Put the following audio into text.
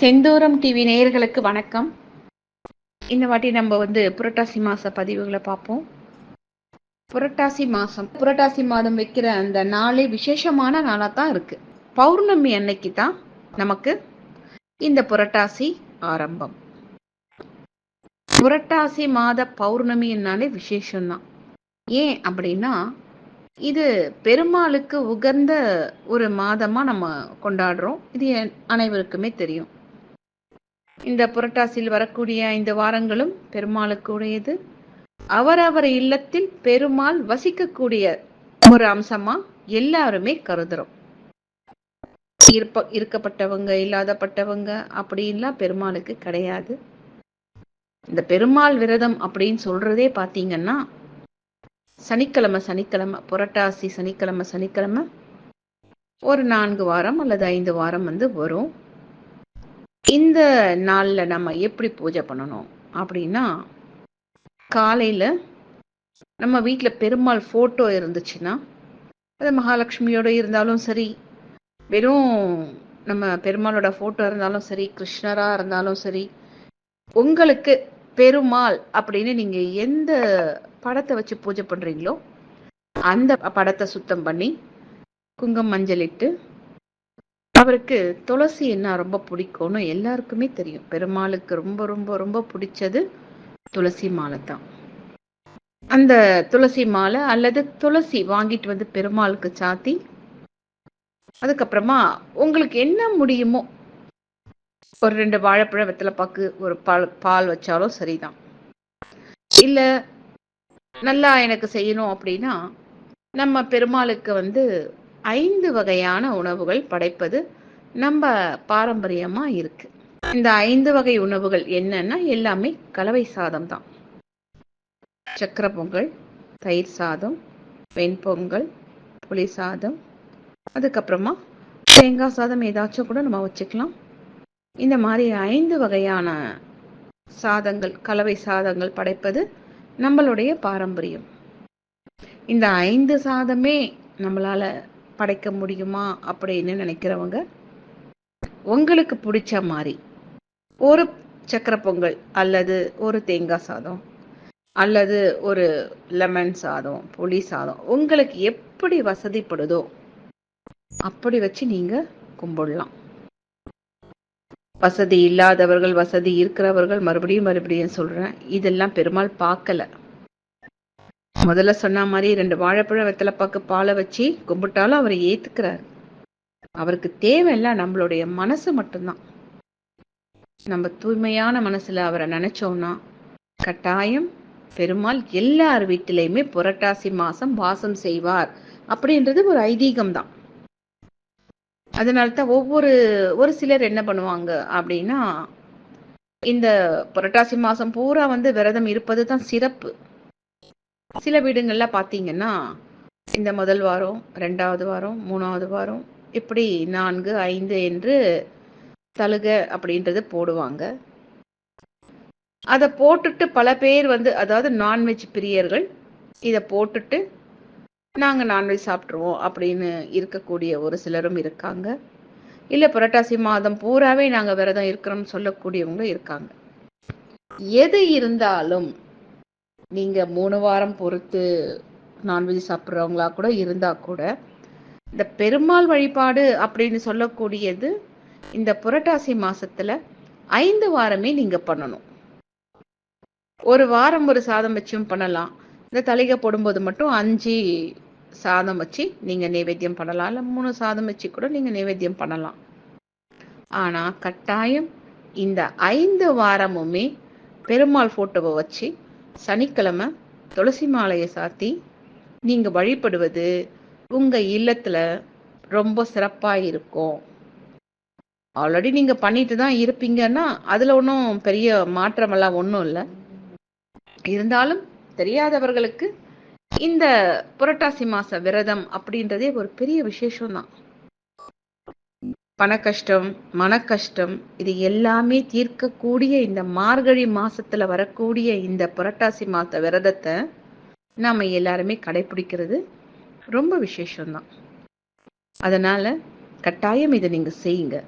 செந்தூரம் TV நேயர்களுக்கு வணக்கம். இந்த வாட்டி நம்ம வந்து புரட்டாசி மாச பதிவுகளை பார்ப்போம். புரட்டாசி மாசம் புரட்டாசி மாதம் வைக்கிற அந்த நாளே விசேஷமான நாளாக தான் இருக்கு. பௌர்ணமி அன்னைக்கு தான் நமக்கு இந்த புரட்டாசி ஆரம்பம். புரட்டாசி மாத பௌர்ணமின்னாலே விசேஷம்தான். ஏன் அப்படின்னா இது பெருமாளுக்கு உகந்த ஒரு மாதமா நம்ம கொண்டாடுறோம். இது அனைவருக்குமே தெரியும். இந்த புரட்டாசியில் வரக்கூடிய ஐந்து வாரங்களும் பெருமாளுக்கு உடையது அவரவர் இல்லத்தில் பெருமாள் வசிக்கக்கூடிய ஒரு அம்சமா எல்லாருமே கருதுறோம். இருப்ப இருக்கப்பட்டவங்க இல்லாதப்பட்டவங்க அப்படின்லாம் பெருமாளுக்கு கிடையாது. இந்த பெருமாள் விரதம் அப்படின்னு சொல்றதே பாத்தீங்கன்னா சனிக்கிழமை சனிக்கிழமை புரட்டாசி சனிக்கிழமை சனிக்கிழமை ஒரு நான்கு வாரம் அல்லது ஐந்து வாரம் வந்து வரும். இந்த நாளில் நம்ம எப்படி பூஜை பண்ணணும் அப்படின்னா காலையில் நம்ம வீட்டில் பெருமாள் ஃபோட்டோ இருந்துச்சுன்னா அது மகாலட்சுமியோட இருந்தாலும் சரி வெறும் நம்ம பெருமாளோட ஃபோட்டோ இருந்தாலும் சரி கிருஷ்ணராக இருந்தாலும் சரி உங்களுக்கு பெருமாள் அப்படின்னு நீங்கள் எந்த படத்தை வச்சு பூஜை பண்ணுறீங்களோ அந்த படத்தை சுத்தம் பண்ணி குங்கம் மஞ்சள் இட்டு அவருக்கு துளசி என்ன ரொம்ப பிடிக்கும்னு எல்லாருக்குமே தெரியும். பெருமாளுக்கு ரொம்ப ரொம்ப ரொம்ப பிடிச்சது துளசி மாலை தான். அந்த துளசி மாலை அல்லது துளசி வாங்கிட்டு வந்து பெருமாளுக்கு சாத்தி அதுக்கப்புறமா உங்களுக்கு என்ன முடியுமோ ஒரு ரெண்டு வாழைப்பழ வெத்தலை பாக்கு ஒரு பால் பால் வச்சாலும் சரிதான். இல்ல நல்லா எனக்கு செய்யணும் அப்படின்னா நம்ம பெருமாளுக்கு வந்து ஐந்து வகையான உணவுகள் படைப்பது நம்ம பாரம்பரியமா இருக்கு. இந்த ஐந்து வகை உணவுகள் என்னன்னா எல்லாமே கலவை சாதம் தான். சக்கரை பொங்கல் தயிர் சாதம் வெண்பொங்கல் புளி சாதம் அதுக்கப்புறமா தேங்காய் சாதம் ஏதாச்சும் கூட நம்ம வச்சுக்கலாம். இந்த மாதிரி ஐந்து வகையான சாதங்கள் கலவை சாதங்கள் படைப்பது நம்மளுடைய பாரம்பரியம். இந்த ஐந்து சாதமே நம்மளால படைக்க முடியுமா அப்படின்னு நினைக்கிறவங்க உங்களுக்கு பிடிச்ச மாதிரி ஒரு சக்கரை பொங்கல் அல்லது ஒரு தேங்காய் சாதம் அல்லது ஒரு லெமன் சாதம் புளி சாதம் உங்களுக்கு எப்படி வசதிப்படுதோ அப்படி வச்சு நீங்க கும்பிடலாம். வசதி இல்லாதவர்கள் வசதி இருக்கிறவர்கள் மறுபடியும் மறுபடியும் சொல்றேன் இதெல்லாம் பெருமாள் பார்க்கல. முதல்ல சொன்ன மாதிரி ரெண்டு வாழைப்பழம் வெத்தலைப்பாக்கு பாலை வச்சு கும்பிட்டாலும் அவரை ஏத்துக்கிறாரு. அவருக்கு தேவையில்ல நம்மளுடைய மனசு மட்டும்தான். நம்ம தூய்மையான மனசுல அவரை நினைச்சோம்னா கட்டாயம் பெருமாள் எல்லார் வீட்டிலையுமே புரட்டாசி மாசம் வாசம் செய்வார் அப்படின்றது ஒரு ஐதீகம் தான் அதனால்தான் ஒவ்வொரு ஒரு சிலர் என்ன பண்ணுவாங்க அப்படின்னா இந்த புரட்டாசி மாசம் பூரா வந்து விரதம் இருப்பது தான் சிறப்பு. சில வீடுங்கள்ல பாத்தீங்கன்னா இந்த முதல் வாரம் ரெண்டாவது வாரம் மூணாவது வாரம் இப்படி நான்கு ஐந்து என்று தழுக அப்படின்றது போடுவாங்க. அதை போட்டுட்டு பல பேர் வந்து அதாவது நான்வெஜ் பிரியர்கள் இதை போட்டுட்டு நாங்கள் நான்வெஜ் சாப்பிட்ருவோம் அப்படின்னு இருக்கக்கூடிய ஒரு சிலரும் இருக்காங்க. இல்லை புரட்டாசி மாதம் பூராவே நாங்கள் விரதம் இருக்கிறோம்னு சொல்லக்கூடியவங்களும் இருக்காங்க. எது இருந்தாலும் நீங்க மூணு வாரம் பொறுத்து நான்வெஜ் சாப்பிட்றவங்களா கூட இருந்தா கூட இந்த பெருமாள் வழிபாடு அப்படின்னு சொல்லக்கூடியது இந்த புரட்டாசி மாசத்துல ஐந்து வாரமே நீங்க பண்ணணும். ஒரு வாரம் ஒரு சாதம் வச்சும் பண்ணலாம். இந்த தலைகை போடும்போது மட்டும் அஞ்சு சாதம் வச்சு நீங்க நைவேத்தியம் பண்ணலாம். இல்ல மூணு சாதம் வச்சு கூட நீங்க நைவேத்தியம் பண்ணலாம். ஆனா கட்டாயம் இந்த ஐந்து வாரமுமே பெருமாள் போட்டோவை வச்சு சனிக்கிழமை துளசி மாலையை சாத்தி நீங்க வழிபடுவது உங்க இல்லத்துல ரொம்ப சிறப்பா இருக்கும். ஆல்ரெடி நீங்க பண்ணிட்டு தான் இருப்பீங்கன்னா அதுல ஒன்றும் பெரிய மாற்றமெல்லாம் ஒன்றும் இல்லை. இருந்தாலும் தெரியாதவர்களுக்கு இந்த புரட்டாசி மாச விரதம் அப்படின்றதே ஒரு பெரிய விசேஷம் தான் பண கஷ்டம் மன கஷ்டம் இது எல்லாமே தீர்க்கக்கூடிய இந்த மார்கழி மாசத்துல வரக்கூடிய இந்த புரட்டாசி மாத விரதத்தை நாம எல்லாருமே கடைபிடிக்கிறது ரொம்ப விசேஷம்தான். அதனால கட்டாயம் இதை நீங்க செய்யுங்க.